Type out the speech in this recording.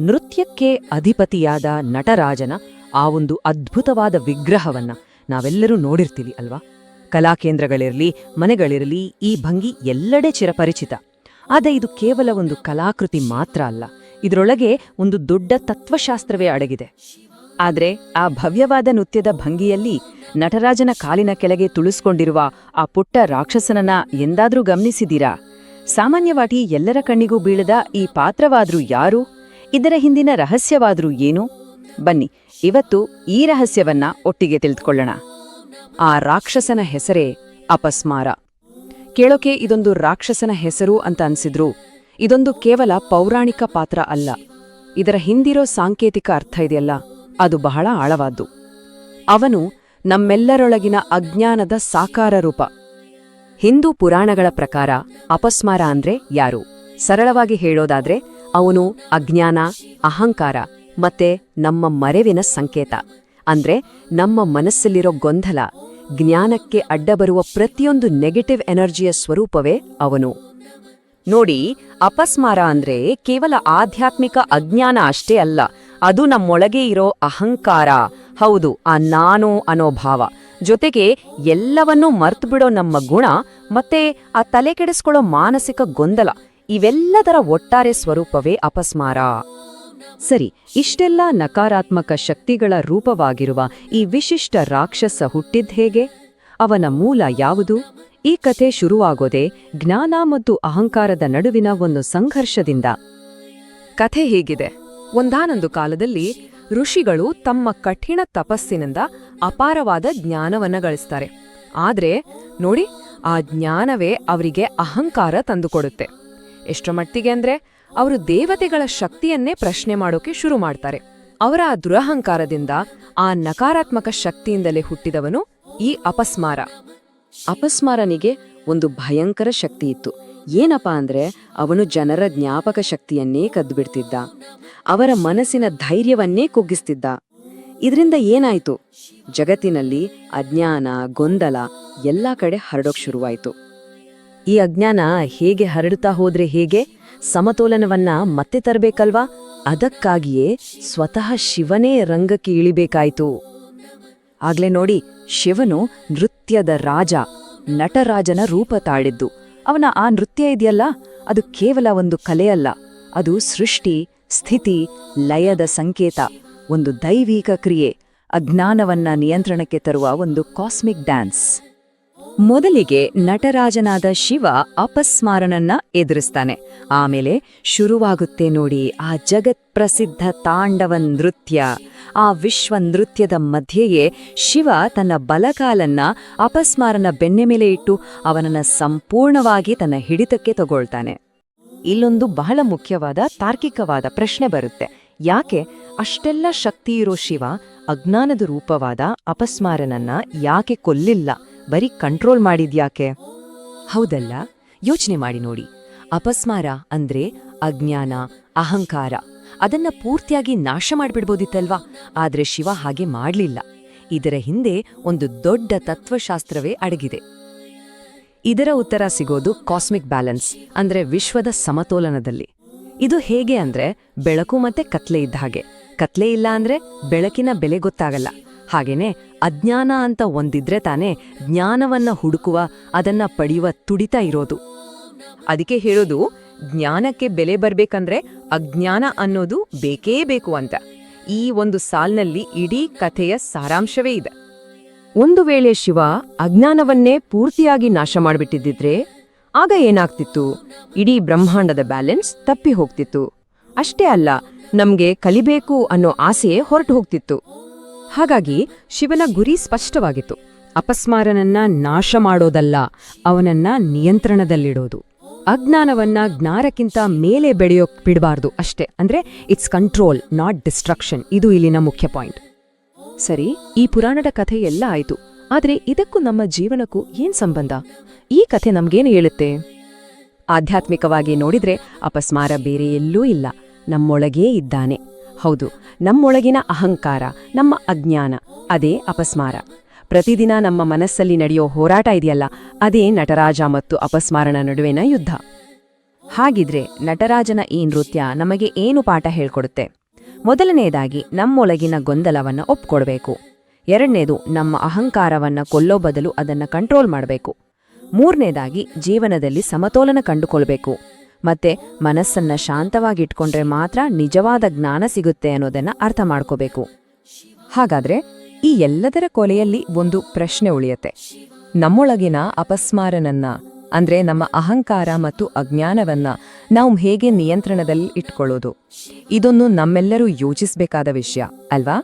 ನೃತ್ಯಕ್ಕೆ ಅಧಿಪತಿಯಾದ ನಟರಾಜನ ಆ ಒಂದು ಅದ್ಭುತವಾದ ವಿಗ್ರಹವನ್ನ ನಾವೆಲ್ಲರೂ ನೋಡಿರ್ತೀವಿ ಅಲ್ವಾ? ಕಲಾಕೇಂದ್ರಗಳಿರಲಿ ಮನೆಗಳಿರಲಿ, ಈ ಭಂಗಿ ಎಲ್ಲೆಡೆ ಚಿರಪರಿಚಿತ. ಆದರೆ ಇದು ಕೇವಲ ಒಂದು ಕಲಾಕೃತಿ ಮಾತ್ರ ಅಲ್ಲ. ಇದರೊಳಗೆ ಒಂದು ದೊಡ್ಡ ತತ್ವಶಾಸ್ತ್ರವೇ ಅಡಗಿದೆ. ಆದ್ರೆ ಆ ಭವ್ಯವಾದ ನೃತ್ಯದ ಭಂಗಿಯಲ್ಲಿ ನಟರಾಜನ ಕಾಲಿನ ಕೆಳಗೆ ತುಳಿಸ್ಕೊಂಡಿರುವ ಆ ಪುಟ್ಟ ರಾಕ್ಷಸನನ್ನ ಎಂದಾದ್ರೂ ಗಮನಿಸಿದೀರಾ? ಸಾಮಾನ್ಯವಾಗಿ ಎಲ್ಲರ ಕಣ್ಣಿಗೂ ಬೀಳದ ಈ ಪಾತ್ರವಾದ್ರೂ ಯಾರು? ಇದರ ಹಿಂದಿನ ರಹಸ್ಯವಾದರೂ ಏನು? ಬನ್ನಿ, ಇವತ್ತು ಈ ರಹಸ್ಯವನ್ನ ಒಟ್ಟಿಗೆ ತಿಳಿದುಕೊಳ್ಳೋಣ. ಆ ರಾಕ್ಷಸನ ಹೆಸರೇ ಅಪಸ್ಮಾರ. ಕೇಳೋಕೆ ಇದೊಂದು ರಾಕ್ಷಸನ ಹೆಸರು ಅಂತ ಅನ್ಸಿದ್ರು, ಇದೊಂದು ಕೇವಲ ಪೌರಾಣಿಕ ಪಾತ್ರ ಅಲ್ಲ. ಇದರ ಹಿಂದಿರೋ ಸಾಂಕೇತಿಕ ಅರ್ಥ ಇದೆಯಲ್ಲ, ಅದು ಬಹಳ ಆಳವಾದ್ದು. ಅವನು ನಮ್ಮೆಲ್ಲರೊಳಗಿನ ಅಜ್ಞಾನದ ಸಾಕಾರ ರೂಪ. ಹಿಂದೂ ಪುರಾಣಗಳ ಪ್ರಕಾರ ಅಪಸ್ಮಾರ ಅಂದ್ರೆ ಯಾರು? ಸರಳವಾಗಿ ಹೇಳೋದಾದ್ರೆ ಅವನು ಅಜ್ಞಾನ, ಅಹಂಕಾರ ಮತ್ತೆ ನಮ್ಮ ಮರೆವಿನ ಸಂಕೇತ. ಅಂದ್ರೆ ನಮ್ಮ ಮನಸ್ಸಲ್ಲಿರೋ ಗೊಂದಲ, ಜ್ಞಾನಕ್ಕೆ ಅಡ್ಡಬರುವ ಪ್ರತಿಯೊಂದು ನೆಗೆಟಿವ್ ಎನರ್ಜಿಯ ಸ್ವರೂಪವೇ ಅವನು. ನೋಡಿ, ಅಪಸ್ಮಾರ ಅಂದ್ರೆ ಕೇವಲ ಆಧ್ಯಾತ್ಮಿಕ ಅಜ್ಞಾನ ಅಷ್ಟೇ ಅಲ್ಲ, ಅದು ನಮ್ಮೊಳಗೆ ಇರೋ ಅಹಂಕಾರ. ಹೌದು, ಆ ನಾನು ಅನ್ನೋ ಭಾವ. ಜೊತೆಗೆ ಎಲ್ಲವನ್ನೂ ಮರ್ತುಬಿಡೋ ನಮ್ಮ ಗುಣ ಮತ್ತೆ ಆ ತಲೆ ಕೆಡಿಸ್ಕೊಳ್ಳೋ ಮಾನಸಿಕ ಗೊಂದಲ ಇವೆಲ್ಲದರ ಒಟ್ಟಾರೆ ಸ್ವರೂಪವೇ ಅಪಸ್ಮಾರ. ಸರಿ, ಇಷ್ಟೆಲ್ಲ ನಕಾರಾತ್ಮಕ ಶಕ್ತಿಗಳ ರೂಪವಾಗಿರುವ ಈ ವಿಶಿಷ್ಟ ರಾಕ್ಷಸ ಹುಟ್ಟಿದ್ ಹೇಗೆ? ಅವನ ಮೂಲ ಯಾವುದು? ಈ ಕಥೆ ಶುರುವಾಗೋದೆ ಜ್ಞಾನ ಮತ್ತು ಅಹಂಕಾರದ ನಡುವಿನ ಒಂದು ಸಂಘರ್ಷದಿಂದ. ಕಥೆ ಹೀಗಿದೆ. ಒಂದಾನೊಂದು ಕಾಲದಲ್ಲಿ ಋಷಿಗಳು ತಮ್ಮ ಕಠಿಣ ತಪಸ್ಸಿನಿಂದ ಅಪಾರವಾದ ಜ್ಞಾನವನ್ನ ಗಳಿಸ್ತಾರೆ. ಆದ್ರೆ ನೋಡಿ, ಆ ಜ್ಞಾನವೇ ಅವರಿಗೆ ಅಹಂಕಾರ ತಂದುಕೊಡುತ್ತೆ. ಎಷ್ಟರ ಮಟ್ಟಿಗೆ ಅಂದ್ರೆ ಅವರು ದೇವತೆಗಳ ಶಕ್ತಿಯನ್ನೇ ಪ್ರಶ್ನೆ ಮಾಡೋಕೆ ಶುರು ಮಾಡ್ತಾರೆ. ಅವರ ದುರಹಂಕಾರದಿಂದ, ಆ ನಕಾರಾತ್ಮಕ ಶಕ್ತಿಯಿಂದಲೇ ಹುಟ್ಟಿದವನು ಈ ಅಪಸ್ಮಾರ. ಅಪಸ್ಮಾರನಿಗೆ ಒಂದು ಭಯಂಕರ ಶಕ್ತಿ ಇತ್ತು. ಏನಪ್ಪ ಅಂದ್ರೆ ಅವನು ಜನರ ಜ್ಞಾಪಕ ಶಕ್ತಿಯನ್ನೇ ಕದ್ದುಬಿಡ್ತಿದ್ದ ಅವರ ಮನಸ್ಸಿನ ಧೈರ್ಯವನ್ನೇ ಕುಗ್ಗಿಸ್ತಿದ್ದ. ಇದರಿಂದ ಏನಾಯ್ತು? ಜಗತ್ತಿನಲ್ಲಿ ಅಜ್ಞಾನ, ಗೊಂದಲ ಎಲ್ಲಾ ಕಡೆ ಹರಡೋಕ್ ಶುರುವಾಯ್ತು. ಈ ಅಜ್ಞಾನ ಹೇಗೆ ಹರಡುತ್ತಾ ಹೋದ್ರೆ ಹೇಗೆ? ಸಮತೋಲನವನ್ನ ಮತ್ತೆ ತರಬೇಕಲ್ವಾ? ಅದಕ್ಕಾಗಿಯೇ ಸ್ವತಃ ಶಿವನೇ ರಂಗಕ್ಕೆ ಇಳಿಬೇಕಾಯ್ತು. ಆಗ್ಲೇ ನೋಡಿ, ಶಿವನು ನೃತ್ಯದ ರಾಜ, ನಟರಾಜನ ರೂಪ ತಾಳಿದ್ದು. ಅವನ ಆ ನೃತ್ಯ ಇದೆಯಲ್ಲ? ಅದು ಕೇವಲ ಒಂದು ಕಲೆಯಲ್ಲ. ಅದು ಸೃಷ್ಟಿ, ಸ್ಥಿತಿ, ಲಯದ ಸಂಕೇತ, ಒಂದು ದೈವಿಕ ಕ್ರಿಯೆ, ಅಜ್ಞಾನವನ್ನ ನಿಯಂತ್ರಣಕ್ಕೆ ತರುವ ಒಂದು ಕಾಸ್ಮಿಕ್ ಡ್ಯಾನ್ಸ್. ಮೊದಲಿಗೆ ನಟರಾಜನಾದ ಶಿವ ಅಪಸ್ಮಾರನನ್ನ ಎದುರಿಸ್ತಾನೆ. ಆಮೇಲೆ ಶುರುವಾಗುತ್ತೆ ನೋಡಿ ಆ ಜಗತ್ ಪ್ರಸಿದ್ಧ ತಾಂಡವ ನೃತ್ಯ. ಆ ವಿಶ್ವ ನೃತ್ಯದ ಮಧ್ಯೆಯೇ ಶಿವ ತನ್ನ ಬಲಕಾಲನ್ನ ಅಪಸ್ಮಾರನ ಬೆನ್ನೆ ಮೇಲೆ ಇಟ್ಟು ಅವನನ್ನ ಸಂಪೂರ್ಣವಾಗಿ ತನ್ನ ಹಿಡಿತಕ್ಕೆ ತಗೊಳ್ತಾನೆ. ಇಲ್ಲೊಂದು ಬಹಳ ಮುಖ್ಯವಾದ ತಾರ್ಕಿಕವಾದ ಪ್ರಶ್ನೆ ಬರುತ್ತೆ. ಯಾಕೆ? ಅಷ್ಟೆಲ್ಲ ಶಕ್ತಿ ಇರೋ ಶಿವ ಅಜ್ಞಾನದ ರೂಪವಾದ ಅಪಸ್ಮಾರನನ್ನ ಯಾಕೆ ಕೊಲ್ಲಿಲ್ಲ? ಬರೀ ಕಂಟ್ರೋಲ್ ಮಾಡಿದ್ಯಾಕೆ? ಹೌದಲ್ಲ, ಯೋಚನೆ ಮಾಡಿ ನೋಡಿ. ಅಪಸ್ಮಾರ ಅಂದ್ರೆ ಅಜ್ಞಾನ, ಅಹಂಕಾರ. ಅದನ್ನ ಪೂರ್ತಿಯಾಗಿ ನಾಶ ಮಾಡಿಬಿಡ್ಬೋದಿತ್ತಲ್ವಾ? ಆದ್ರೆ ಶಿವ ಹಾಗೆ ಮಾಡ್ಲಿಲ್ಲ. ಇದರ ಹಿಂದೆ ಒಂದು ದೊಡ್ಡ ತತ್ವಶಾಸ್ತ್ರವೇ ಅಡಗಿದೆ. ಇದರ ಉತ್ತರ ಸಿಗೋದು ಕಾಸ್ಮಿಕ್ ಬ್ಯಾಲೆನ್ಸ್ ಅಂದ್ರೆ ವಿಶ್ವದ ಸಮತೋಲನದಲ್ಲಿ. ಇದು ಹೇಗೆ ಅಂದ್ರೆ ಬೆಳಕು ಮತ್ತೆ ಕತ್ಲೆ ಇದ್ದ ಹಾಗೆ. ಕತ್ಲೆ ಇಲ್ಲ ಅಂದ್ರೆ ಬೆಳಕಿನ ಬೆಲೆ ಗೊತ್ತಾಗಲ್ಲ. ಹಾಗೇನೆ ಅಜ್ಞಾನ ಅಂತ ಒಂದಿದ್ರೆ ತಾನೇ ಜ್ಞಾನವನ್ನ ಹುಡುಕುವ, ಅದನ್ನ ಪಡೆಯುವ ತುಡಿತ ಇರೋದು. ಅದಕ್ಕೆ ಹೇಳೋದು, ಜ್ಞಾನಕ್ಕೆ ಬೆಲೆ ಬರ್ಬೇಕಂದ್ರೆ ಅಜ್ಞಾನ ಅನ್ನೋದು ಬೇಕೇ ಬೇಕು ಅಂತ. ಈ ಒಂದು ಸಾಲ್ನಲ್ಲಿ ಇಡೀ ಕಥೆಯ ಸಾರಾಂಶವೇ ಇದೆ. ಒಂದು ವೇಳೆ ಶಿವ ಅಜ್ಞಾನವನ್ನೇ ಪೂರ್ತಿಯಾಗಿ ನಾಶ ಮಾಡಿಬಿಟ್ಟಿದ್ದಿದ್ರೆ ಆಗ ಏನಾಗ್ತಿತ್ತು? ಇಡೀ ಬ್ರಹ್ಮಾಂಡದ ಬ್ಯಾಲೆನ್ಸ್ ತಪ್ಪಿ ಹೋಗ್ತಿತ್ತು. ಅಷ್ಟೇ ಅಲ್ಲ, ನಮ್ಗೆ ಕಲಿಬೇಕು ಅನ್ನೋ ಆಸೆಯೇ ಹೊರಟು ಹೋಗ್ತಿತ್ತು. ಹಾಗಾಗಿ ಶಿವನ ಗುರಿ ಸ್ಪಷ್ಟವಾಗಿತ್ತು. ಅಪಸ್ಮಾರನನ್ನ ನಾಶ ಮಾಡೋದಲ್ಲ, ಅವನನ್ನ ನಿಯಂತ್ರಣದಲ್ಲಿಡೋದು. ಅಜ್ಞಾನವನ್ನ ಜ್ಞಾನಕ್ಕಿಂತ ಮೇಲೆ ಬೆಳೆಯೋಕ್ ಬಿಡಬಾರ್ದು ಅಷ್ಟೇ. ಅಂದ್ರೆ ಇಟ್ಸ್ ಕಂಟ್ರೋಲ್ ನಾಟ್ ಡಿಸ್ಟ್ರಕ್ಷನ್ ಇದು ಇಲ್ಲಿನ ಮುಖ್ಯ ಪಾಯಿಂಟ್ ಸರಿ, ಈ ಪುರಾಣದ ಕಥೆ ಎಲ್ಲ ಆಯ್ತು. ಆದ್ರೆ ಇದಕ್ಕೂ ನಮ್ಮ ಜೀವನಕ್ಕೂ ಏನ್ ಸಂಬಂಧ? ಈ ಕಥೆ ನಮ್ಗೇನು ಹೇಳುತ್ತೆ? ಆಧ್ಯಾತ್ಮಿಕವಾಗಿ ನೋಡಿದ್ರೆ ಅಪಸ್ಮಾರ ಬೇರೆ ಎಲ್ಲೂ ಇಲ್ಲ. ನಮ್ಮೊಳಗೇ ಇದ್ದಾನೆ. ಹೌದು, ನಮ್ಮೊಳಗಿನ ಅಹಂಕಾರ, ನಮ್ಮ ಅಜ್ಞಾನ, ಅದೇ ಅಪಸ್ಮಾರ. ಪ್ರತಿದಿನ ನಮ್ಮ ಮನಸ್ಸಲ್ಲಿ ನಡೆಯೋ ಹೋರಾಟ ಇದೆಯಲ್ಲ, ಅದೇ ನಟರಾಜ ಮತ್ತು ಅಪಸ್ಮಾರನ ನಡುವಿನ ಯುದ್ಧ. ಹಾಗಿದ್ರೆ ನಟರಾಜನ ಈ ನೃತ್ಯ ನಮಗೆ ಏನು ಪಾಠ ಹೇಳ್ಕೊಡುತ್ತೆ? ಮೊದಲನೆಯದಾಗಿ ನಮ್ಮೊಳಗಿನ ಗೊಂದಲವನ್ನು ಒಪ್ಕೊಡ್ಬೇಕು. ಎರಡನೇದು, ನಮ್ಮ ಅಹಂಕಾರವನ್ನು ಕೊಲ್ಲೋ ಬದಲು ಅದನ್ನು ಕಂಟ್ರೋಲ್ ಮಾಡಬೇಕು. ಮೂರನೇದಾಗಿ, ಜೀವನದಲ್ಲಿ ಸಮತೋಲನ ಕಂಡುಕೊಳ್ಬೇಕು. ಮತ್ತೆ ಮನಸ್ಸನ್ನ ಶಾಂತವಾಗಿಟ್ಕೊಂಡ್ರೆ ಮಾತ್ರ ನಿಜವಾದ ಜ್ಞಾನ ಸಿಗುತ್ತೆ ಅನ್ನೋದನ್ನ ಅರ್ಥ ಮಾಡ್ಕೋಬೇಕು. ಹಾಗಾದ್ರೆ ಈ ಎಲ್ಲದರ ಕೊಲೆಯಲ್ಲಿ ಒಂದು ಪ್ರಶ್ನೆ ಉಳಿಯತ್ತೆ. ನಮ್ಮೊಳಗಿನ ಅಪಸ್ಮಾರನನ್ನ, ಅಂದ್ರೆ ನಮ್ಮ ಅಹಂಕಾರ ಮತ್ತು ಅಜ್ಞಾನವನ್ನ ನಾವು ಹೇಗೆ ನಿಯಂತ್ರಣದಲ್ಲಿ ಇಟ್ಕೊಳ್ಳೋದು ಇದೊಂದು ನಮ್ಮೆಲ್ಲರೂ ಯೋಚಿಸಬೇಕಾದ ವಿಷಯ, ಅಲ್ವಾ?